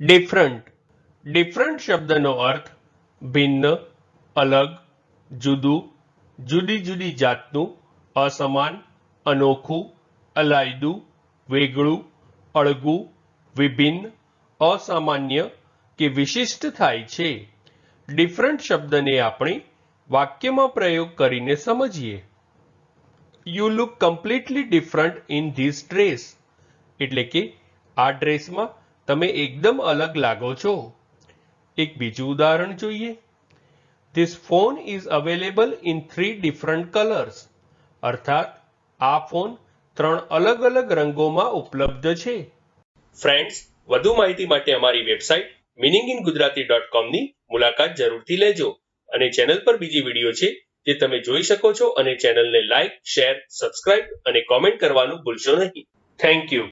Different different શબ્દનો અર્થ ભિન્ન, અલગ, જુદું, જુદી જુદી જાતનું, અસમાન, અનોખું, અલાયદું, વેગળું, અળગું, વિભિન્ન, અસામાન્ય કે વિશિષ્ટ થાય છે. ડિફરન્ટ શબ્દને આપણે વાક્યમાં પ્રયોગ કરીને સમજીએ. You look completely different in this dress એટલે કે આ ડ્રેસમાં તમે એકદમ અલગ લાગો છો. એક બીજું ઉદાહરણ જોઈએ. This phone is available in three different colours અર્થાત, આ ફોન ત્રણ અલગ અલગ રંગોમાં ઉપલબ્ધ છે. ફ્રેન્ડ્સ વધુ માહિતી માટે અમારી website meaning in Gujarati dot કોમની મુલાકાત જરૂરથી લેજો અને ચેનલ પર બીજી વીડિયો છે જે તમે જોઈ શકો છો અને ચેનલને લાઇક શેર સબસ્ક્રાઇબ અને કોમેન્ટ કરવાનું ભૂલશો નહીં. Thank you